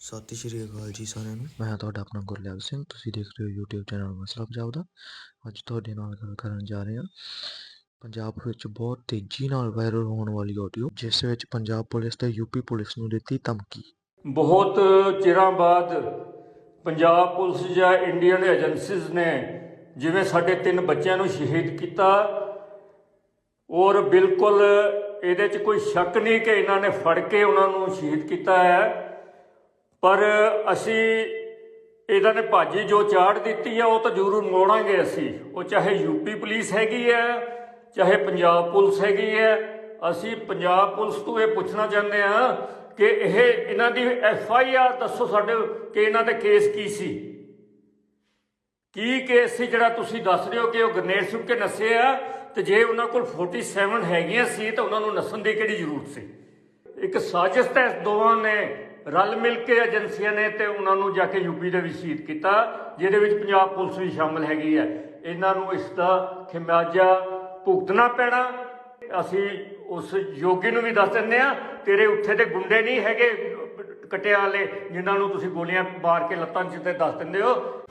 ਸਤਿ ਸ਼੍ਰੀ ਅਕਾਲ ਜੀ ਸਾਰਿਆਂ ਨੂੰ। ਮੈਂ ਤੁਹਾਡਾ ਆਪਣਾ ਗੁਰਲੇਵ ਸਿੰਘ ਤੁਸੀਂ ਦੇਖ ਰਹੇ ਹੋ YouTube ਚੈਨਲ ਮਸਲਾ ਪੰਜਾਬ ਦਾ। ਅੱਜ ਤੁਹਾਡੇ ਨਾਲ ਗੱਲ ਕਰਨ ਜਾ ਰਹੇ ਹਾਂ। ਪੰਜਾਬ ਵਿੱਚ ਬਹੁਤ ਤੇਜ਼ੀ ਨਾਲ ਵਾਇਰਲ ਹੋਣ ਵਾਲੀ ਆਡੀਓ ਜਿਸ ਵਿੱਚ ਪੰਜਾਬ ਪੁਲਿਸ ਤੇ ਯੂਪੀ ਪੁਲਿਸ ਨੂੰ ਦਿੱਤੀ ਧਮਕੀ। ਬਹੁਤ ਚਿਰਾਂ ਬਾਅਦ ਪੰਜਾਬ ਪੁਲਿਸ ਜਾਂ ਇੰਡੀਅਨ ਏਜੰਸੀਜ਼ ਨੇ ਜਿਵੇਂ ਸਾਡੇ ਤਿੰਨ ਬੱਚਿਆਂ ਨੂੰ ਸ਼ਹੀਦ ਕੀਤਾ ਔਰ ਬਿਲਕੁਲ ਇਹਦੇ 'ਚ ਕੋਈ ਸ਼ੱਕ ਨਹੀਂ ਕਿ ਇਹਨਾਂ ਨੇ ਫੜ ਕੇ ਉਹਨਾਂ ਨੂੰ ਸ਼ਹੀਦ ਕੀਤਾ ਹੈ। ਪਰ ਅਸੀਂ ਇਹਨਾਂ ਨੇ ਭਾਜੀ ਜੋ ਚਾੜ ਦਿੱਤੀ ਆ, ਉਹ ਤਾਂ ਜ਼ਰੂਰ ਮੋੜਾਂਗੇ ਅਸੀਂ। ਉਹ ਚਾਹੇ ਯੂਪੀ ਪੁਲਿਸ ਹੈਗੀ ਹੈ ਚਾਹੇ ਪੰਜਾਬ ਪੁਲਿਸ ਹੈਗੀ ਹੈ ਅਸੀਂ ਪੰਜਾਬ ਪੁਲਿਸ ਤੋਂ ਇਹ ਪੁੱਛਣਾ ਚਾਹੁੰਦੇ ਹਾਂ ਕਿ ਇਹ ਇਹਨਾਂ ਦੀ ਐਫ ਆਈ ਆਰ ਦੱਸੋ ਸਾਡੇ ਕਿ ਇਹਨਾਂ ਦੇ ਕੇਸ ਕੀ ਸੀ? ਕੀ ਕੇਸ ਸੀ ਜਿਹੜਾ ਤੁਸੀਂ ਦੱਸ ਰਹੇ ਹੋ ਕਿ ਉਹ ਗਰਨੇਡ ਸੁੱਟ ਕੇ ਨੱਸੇ ਆ, ਤੇ ਜੇ ਉਹਨਾਂ ਕੋਲ 47 ਹੈਗੀਆਂ ਸੀ, ਤਾਂ ਉਹਨਾਂ ਨੂੰ ਨੱਸਣ ਦੀ ਕਿਹੜੀ ਜ਼ਰੂਰਤ ਸੀ? ਇੱਕ ਸਾਜ਼ਿਸ਼ ਤਾਂ ਇਸ ਦੋਵਾਂ ਨੇ ਰਲ ਮਿਲ ਕੇ ਏਜੰਸੀਆਂ ਨੇ ਤੇ ਉਹਨਾਂ ਨੂੰ ਜਾ ਕੇ ਯੂਪੀ ਦੇ ਵਿੱਚ ਸ਼ਹੀਦ ਕੀਤਾ, ਜਿਹਦੇ ਵਿੱਚ ਪੰਜਾਬ ਪੁਲਿਸ ਵੀ ਸ਼ਾਮਲ ਹੈਗੀ ਹੈ। ਇਹਨਾਂ ਨੂੰ ਇਸ ਦਾ ਖਿਮਾਜਾ ਭੁਗਤਣਾ ਪੈਣਾ। ਅਸੀਂ ਉਸ ਯੋਗੀ ਨੂੰ ਵੀ ਦੱਸ ਦਿੰਦੇ ਆ ਤੇਰੇ ਉੱਥੇ ਤੇ ਗੁੰਡੇ ਨਹੀਂ ਹੈਗੇ, ਕਟਿਆ ਵਾਲੇ, ਜਿਨ੍ਹਾਂ ਨੂੰ ਤੁਸੀਂ ਗੋਲੀਆਂ ਮਾਰ ਕੇ ਲੱਤਾਂ 'ਚ ਤੇ ਦੱਸ ਦਿੰਦੇ ਹੋ।